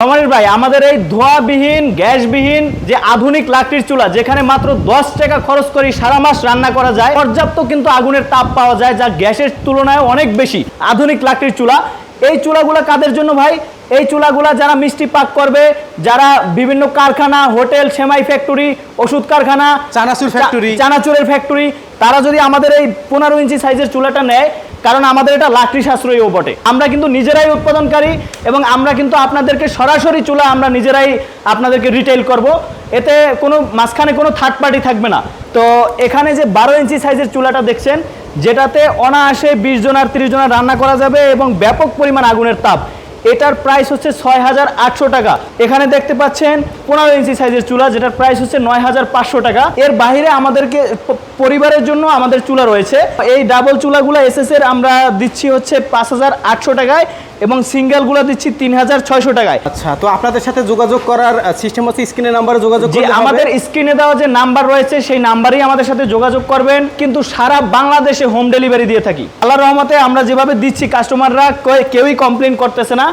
সমানের ভাই আমাদের এই ধোয়াবিহীন গ্যাসবিহীন যে আধুনিক লাকড়ির চুলা যেখানে মাত্র দশ টাকা খরচ করে সারা মাস রান্না করা যায় পর্যাপ্ত কিন্তু আগুনের তাপ পাওয়া যায় যা গ্যাসের তুলনায় অনেক বেশি আধুনিক লাকড়ির চুলা এই চুলাগুলো কাদের জন্য ভাই এই চুলাগুলা যারা মিষ্টি পাক করবে যারা বিভিন্ন কারখানা হোটেল সেমাই ফ্যাক্টরি ওষুধ কারখানা চানাচুর factory। চানাচুরের ফ্যাক্টরি তারা যদি আমাদের এই পনেরো ইঞ্চি সাইজের চুলাটা নেয় কারণ আমাদের এটা লাকড়ি সাশ্রয়ীও বটে। আমরা কিন্তু নিজেরাই উৎপাদনকারী এবং আমরা কিন্তু আপনাদেরকে সরাসরি চুলা আমরা নিজেরাই আপনাদেরকে রিটেল করব। এতে কোনো, মাঝখানে কোনো থার্ড পার্টি থাকবে না। তো এখানে যে বারো ইঞ্চি সাইজের চুলাটা দেখছেন, যেটাতে অনায়াসে বিশ জন আর তিরিশ জনের রান্না করা যাবে এবং ব্যাপক পরিমাণ আগুনের তাপ। এটার প্রাইস হচ্ছে ছয় হাজার আটশো টাকা। এখানে দেখতে পাচ্ছেন পনেরো ইঞ্চি সাইজের চুলা, যেটার প্রাইস হচ্ছে নয় হাজার পাঁচশো টাকা। এর বাইরে আমাদেরকে পরিবারের জন্য আমাদের চুলা রয়েছে। এই ডাবল চুলাগুলো এসএস এর আমরা দিচ্ছি হচ্ছে পাঁচ হাজার আটশো টাকায় এবং সিঙ্গেলগুলো দিচ্ছি তিন হাজার ছয়শো টাকায়। আচ্ছা তো আপনাদের সাথে যোগাযোগ করার সিস্টেম হচ্ছে স্ক্রিনের নাম্বারে যোগাযোগ আমাদের স্ক্রিনে দেওয়া যে নাম্বার রয়েছে সেই নাম্বারেই আমাদের সাথে যোগাযোগ করবেন। কিন্তু সারা বাংলাদেশে হোম ডেলিভারি দিয়ে থাকি। আল্লাহ রহমতে আমরা যেভাবে দিচ্ছি কাস্টমাররা কেউই কমপ্লেন করতেছে না।